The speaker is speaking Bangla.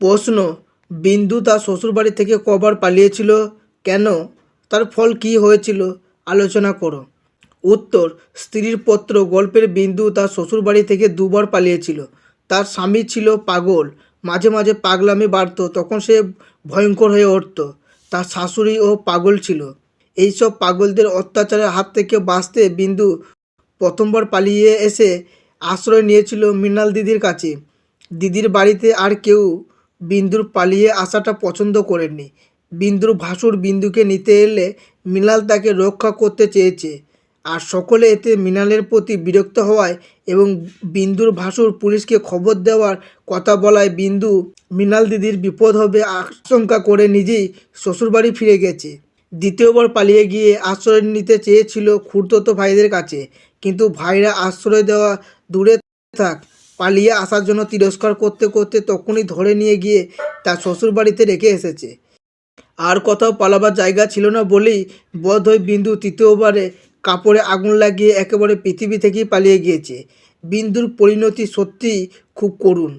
প্রশ্ন, বিন্দু তার শ্বশুরবাড়ি থেকে কবার পালিয়েছিল কেন? তার ফল কী হয়েছিল? আলোচনা করো। উত্তর, স্ত্রীর পত্র, গল্পের বিন্দু তার শ্বশুরবাড়ি থেকে দুবার পালিয়েছিল। তার স্বামী ছিল পাগল। মাঝে মাঝে পাগলামি বাড়ত, তখন সে ভয়ঙ্কর হয়ে উঠত। তার শাশুড়ি ও পাগল ছিল। এইসব পাগলদের অত্যাচারের হাত থেকে বাঁচতে বিন্দু প্রথমবার পালিয়ে এসে আশ্রয় নিয়েছিল মৃণাল দিদির কাছে। দিদির বাড়িতে আর কেউ বিন্দুর পালিয়ে আসাটা পছন্দ করেননি। বিন্দুর ভাসুর বিন্দুকে নিতে এলে মৃণাল তাকে রক্ষা করতে চেয়েছে। আর সকলে এতে মৃণালের প্রতি বিরক্ত হওয়ায় এবং বিন্দুর ভাসুর পুলিশকে খবর দেওয়ার কথা বলায় বিন্দু মৃণাল দিদির বিপদ হবে আশঙ্কা করে নিজেই শ্বশুরবাড়ি ফিরে গেছে। দ্বিতীয়বার পালিয়ে গিয়ে আশ্রয় নিতে চেয়েছিল খুড়তো ভাইদের কাছে। কিন্তু ভাইরা আশ্রয় দেওয়া দূরে থাক পালিয়ে আসার জন্য তিরস্কার করতে করতে তখনই ধরে নিয়ে গিয়ে তার শ্বশুর বাড়িতে রেখে এসেছে। আর কোথাও পালাবার জায়গা ছিল না বলেই বোধ হয়ে বিন্দু তৃতীয়বারে কাপড়ে আগুন লাগিয়ে একেবারে পৃথিবী থেকেই পালিয়ে গিয়েছে। বিন্দুর পরিণতি সত্যিই খুব করুণ।